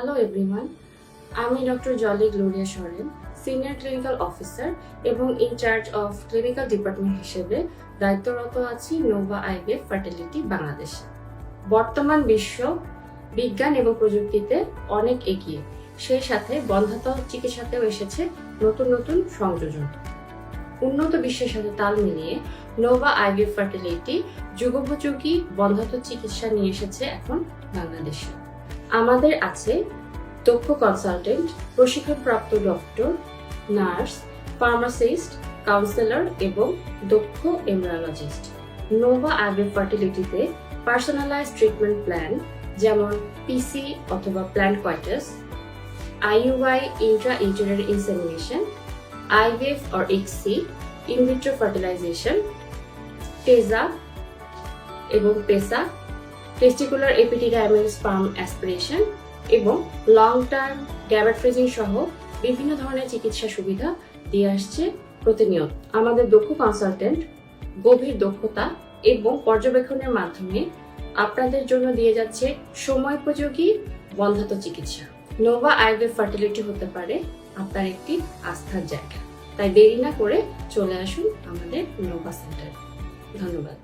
Hello everyone আমি doctor Jolly Gloria Soren senior clinical officer এবং in charge of clinical department হিসেবে দায়িত্বরত আছি নোভা আইভিএফ ফার্টিলিটি বাংলাদেশে বর্তমান বিশ্ব বিজ্ঞান এবং প্রযুক্তিতে অনেক এগিয়ে, সেই সাথে বন্ধাত্ম চিকিৎসাতেও এসেছে নতুন নতুন সংযোজন। উন্নত বিশ্বের সাথে তাল মিলিয়ে নোভা আইভিএফ ফার্টিলিটি যুগোপযোগী বন্ধাত্ম চিকিৎসা নিয়ে এসেছে এখন বাংলাদেশে আমাদের আছে দক্ষ কনসালটেন্ট প্রশিক্ষণপ্রাপ্ত ডক্টর নার্স ফার্মাসিস্ট কাউন্সেলর এবং দক্ষ এমব্রায়োলজিস্ট নোভা আইভিএফ ফার্টিলিটিতে পার্সোনালাইজ ট্রিটমেন্ট প্ল্যান যেমন পিসি অথবা প্ল্যান্ট কোয়ার্টাস IUI intra interior insemination IVF or ICSI in vitro fertilisation TESA এবং PESA testicular epididymal sperm aspiration এবং লং টার্ম গ্যাবাট ফ্রিজিং সহ বিভিন্ন ধরনের চিকিৎসা সুবিধা দিয়ে আসছে প্রতিনিয়ত। আমাদের দক্ষ কনসালটেন্ট গভীর দক্ষতা এবং পর্যবেক্ষণের মাধ্যমে আপনাদের জন্য দিয়ে যাচ্ছে সময়োপযোগী বন্ধাত্ম চিকিৎসা। নোভা আইভেভ ফার্টিলিটি হতে পারে আপনার একটি আস্থার জায়গা। তাই দেরি না করে চলে আসুন আমাদের নোভা সেন্টার ধন্যবাদ।